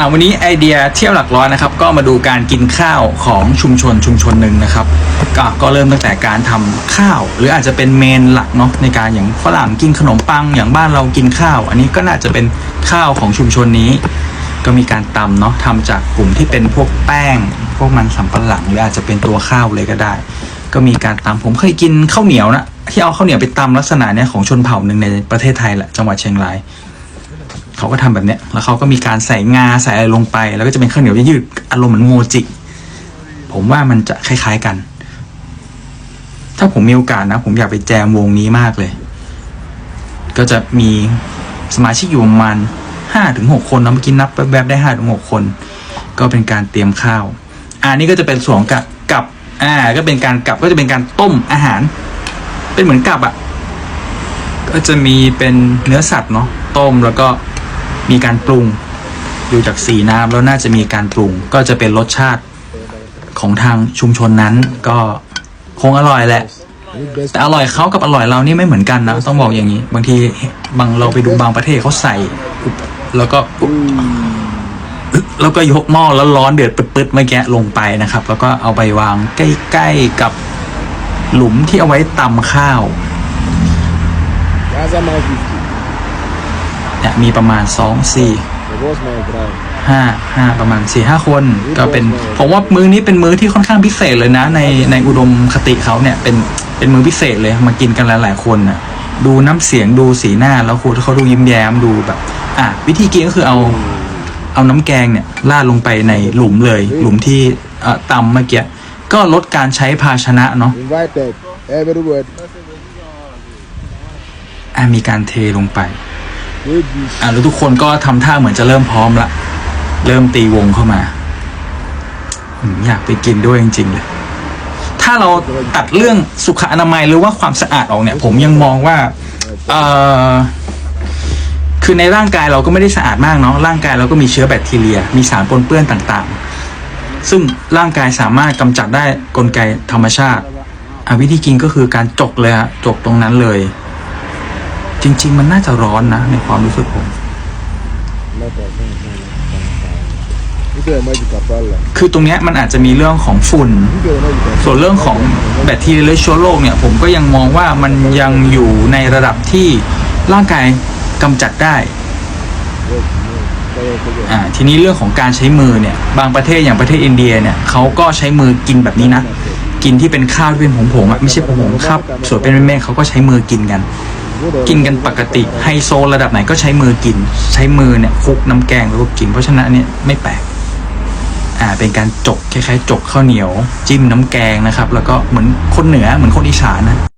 อ่าวันนี้ไอเดียเที่ยวหลักร้อยนะครับ ก็มาดูการกินข้าวของชุมชนชุมชนหนึ่งนะครับก็ก็เริ่มตั้งแต่การทำข้าว หรืออาจจะเป็นเมนหลักเนาะในการอย่างฝรั่งกินขนมปังอย่างบ้านเรากินข้าว อันนี้ก็น่าจะเป็นข้าวของชุมชนนี้ ก็มีการตำเนาะทำจากกลุ่มที่เป็นพวกแป้ง พวกมันสำปะหลังหรืออาจจะเป็นตัวข้าวเลยก็ได้ ก็มีการตำผมเคยกินข้าวเหนียวนะที่เอาข้าวเหนียวไปตำลักษณะเนี้ยของชนเผ่าหนึ่งในประเทศไทยแหละจังหวัดเชียงราย เขาก็ทำแบบเนี้ย แล้วเขาก็มีการใส่งาใส่อะไรลงไป แล้วก็จะเป็นข้าวเหนียวยืดอารมณ์เหมือนโมจิ ผมว่ามันจะคล้าย ๆกัน ถ้าผมมีโอกาสนะ ผมอยากไปแจมวงนี้มากเลย ก็จะมีสมาชิกอยู่ประมาณห้าถึงหกคนนะเมื่อกี้นับแบบได้ห้าถึงหกคน ก็เป็นการเตรียมข้าวอ่านี่ก็จะเป็นส่วนกับกับ อ่า ก็เป็นการกับก็จะเป็นการต้มอาหาร เป็นเหมือนกับอะก็จะมีเป็นเนื้อสัตว์เนาะต้มแล้วก็ มีการปรุงดูจากสีน้ำแล้วน่าจะมีการปรุง ก็จะเป็นรสชาติของทางชุมชนนั้น ก็คงอร่อยแหละ แต่อร่อยเขากับอร่อยเรานี่ไม่เหมือนกันนะ ต้องบอกอย่างนี้ บางทีบางเราไปดูบางประเทศเขาใส่แล้วก็แล้วก็ยกหม้อแล้วร้อนเดือดปึ๊ดๆเมื่อกี้ลงไปนะครับ แล้วก็เอาไปวางใกล้ๆกับหลุมที่เอาไว้ตำข้าว Gaza man 50. เนี่ยมีประมาณสองสี่ The boss man drive. ห้าห้าประมาณสี่ห้าคน ก็เป็นผมว่ามื้อนี้เป็นมื้อที่ค่อนข้างพิเศษเลยนะ ในในอุดมคติเขาเนี่ยเป็นเป็นมื้อพิเศษเลยมากินกันหลายๆคนน่ะดูน้ำเสียงดูสีหน้าแล้วครูเขาดูยิ้มแย้มดูแบบ อะวิธีกินก็คือเอาเอาน้ำแกงเนี่ยราดลงไปในหลุมเลย หลุมที่เอ่อตำเมื่อกี้ก็ลดการใช้ภาชนะเนาะ Invited. Everybody. อะมีการเทลงไป Good dish. อะแล้วทุกคนก็ทำท่าเหมือนจะเริ่มพร้อมละ เริ่มตีวงเข้ามาอืมอยากไปกินด้วยจริงๆเลย ถ้าเราตัดเรื่องสุขอนามัยหรือว่าความสะอาดออกเนี่ย ผมยังมองว่า เออคือในร่างกายเราก็ไม่ได้สะอาดมากเนาะ ร่างกายเราก็มีเชื้อแบคทีเรีย มีสารปนเปื้อนต่างๆ ซึ่งร่างกายสามารถกำจัดได้กลไกธรรมชาติ อะวิธีกินก็คือการจกเลยฮะจกตรงนั้นเลย จริง ๆ มันน่าจะร้อนนะในความรู้สึกผม Not a thing. You say magic kapala. คือตรงเนี้ยมันอาจจะมีเรื่องของฝุ่น You say magic ส่วนเรื่องของแบคทีเรียหรือเชื้อโรคเนี่ยผมก็ยังมองว่ามันยังอยู่ในระดับที่ร่างกายกำจัดได้อ่าทีนี้เรื่องของการใช้มือเนี่ย บางประเทศอย่างประเทศอินเดียเนี่ยเขาก็ใช้มือกินแบบนี้นะ กินที่เป็นข้าวที่เป็นผงๆอะไม่ใช่ผงๆครับส่วนเป็นเม็ดๆเขาก็ใช้มือกินกัน กินกันปกติไฮโซระดับไหนก็ใช้มือกิน ใช้มือเนี่ยคลุกน้ำแกงแล้วก็กิน เพราะฉะนั้นเนี่ยไม่แปลกอ่าเป็นการจกคล้ายๆจกข้าวเหนียว จิ้มน้ำแกงนะครับ แล้วก็เหมือนคนเหนือเหมือนคนอีสานนะ